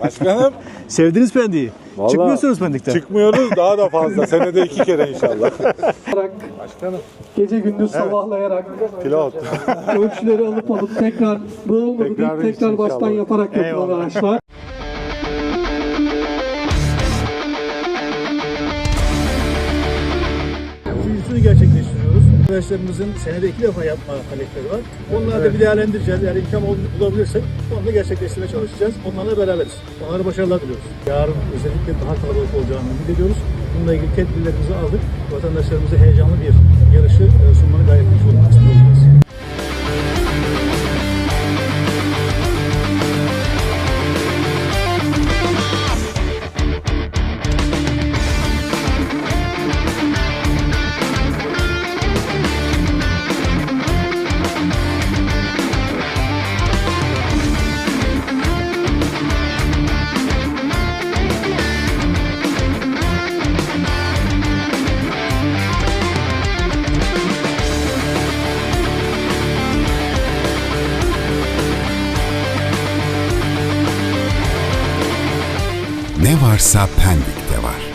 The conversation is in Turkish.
Başkanım Sevdiniz Pendik'i. Vallahi Çıkmıyorsunuz Pendik'ten. çıkmıyoruz daha da fazla. Senede iki kere inşallah. Başkanım. Gece gündüz sabahlayarak Pilot. ölçüleri alıp alıp tekrar bu olmadı Tekrar tekrar inşallah. baştan yaparak yapılan araçlar. Üçüncüsünü gerçekleştiriyoruz. Arkadaşlarımızın senede iki defa yapma talepleri var. Onları da bir değerlendireceğiz. Eğer imkan bulabilirsek onu da gerçekleştirmeye çalışacağız. Onlarla beraberiz. Onlara başarılar diliyoruz. Yarın özellikle daha kalabalık olacağını ümit ediyoruz. Bununla ilgili tedbirlerimizi aldık. Vatandaşlarımıza heyecanlı bir Ne varsa Pendik'te var.